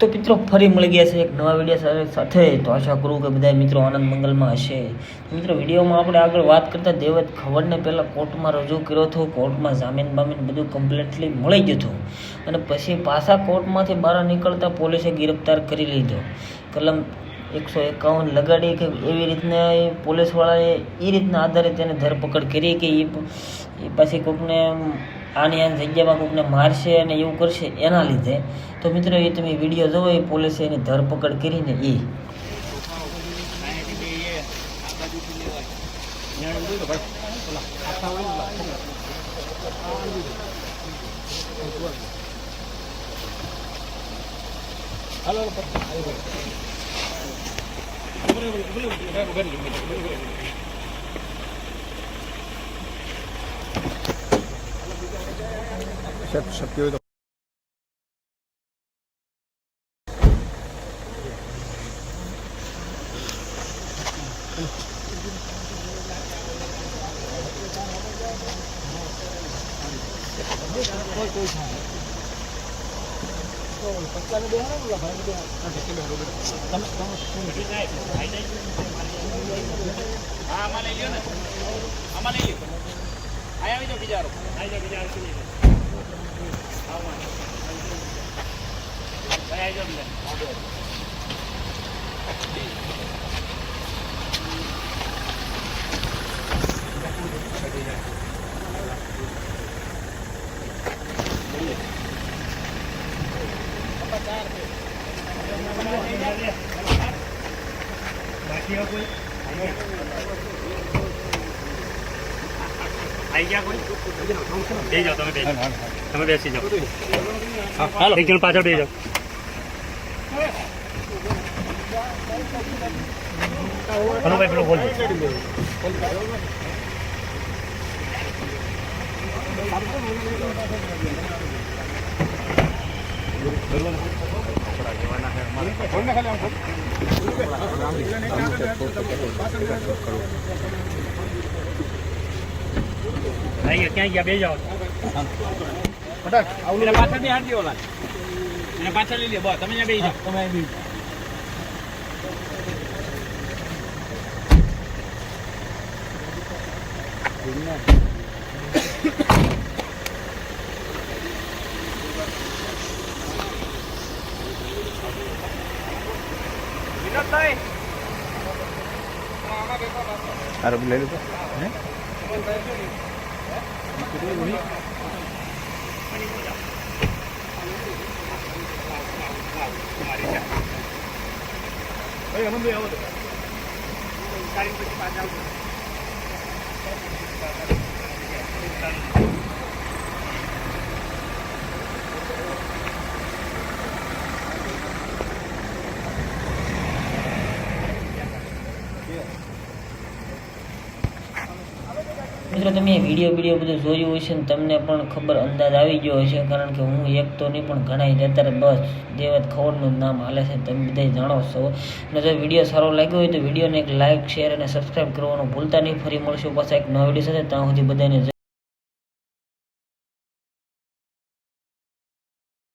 તો મિત્રો ફરી મળી ગયા છે એક નવા વીડિયો સાથે તો આશા કરું કે બધા મિત્રો આનંદ મંગલમાં હશે. મિત્રો વિડીયોમાં આપણે આગળ વાત કરતા દેવત ખબરને પહેલાં કોર્ટમાં રજૂ કર્યો હતો. કોર્ટમાં જામીન બામીન બધું કમ્પ્લીટલી મળી ગયું હતું. અને પછી પાછા કોર્ટમાંથી બહાર નીકળતા પોલીસે ગિરફ્તાર કરી લીધો. કલમ એકસો એકાવન લગાડી કે એવી રીતના એ પોલીસવાળાએ એ રીતના આધારે તેને ધરપકડ કરી કે એ પછી કોઈકને આની આ જગ્યામાં કોઈકને મારશે અને એવું કરશે એના લીધે, તો મિત્રો એ તમે વીડિયો જોવો, એ પોલીસે એની ધરપકડ કરીને એ. શક્ય હોય તો આમાં લઈ લ્યો ને. આમાં લઈ લ્યો. આયા આવી જાઓ બીજા આવી જાઓ બીજા આરો આમાં આવી જાઓ ગયા કોઈ? બેસી જાઓ તમે તમે બેસી જાઓ. હાલો. એક જણ પાછળ બેસી જાઓ. હનુભાઈ પેલો બોલ. આવી ક્યાં ગયા બે જાઓ. પાછળ બે હાથ ઓલા એને પાછળ લઈ લે બસ. તમે બે જાઓ. તમે આ રબ લઈ લીધો ભાઈ અમનભાઈ આવો તો તારી પછી પાછા મિત્રો, તમે વીડિયો વીડિયો બધું જોયું છે ને તમને પણ ખબર અંદાજ આવી ગયો હશે, કારણ કે હું એક તો નહીં, પણ ઘણા અત્યારે બસ દેવત ખવડનું નામ હાલે છે, તમે બધા જાણો છો. અને જો વીડિયો સારો લાગ્યો હોય તો વિડીયોને એક લાઇક શેર અને સબસ્ક્રાઈબ કરવાનું ભૂલતા નહીં. ફરી મળશું પાછા એક નવા વીડિયો સાથે. ત્યાં સુધી બધાને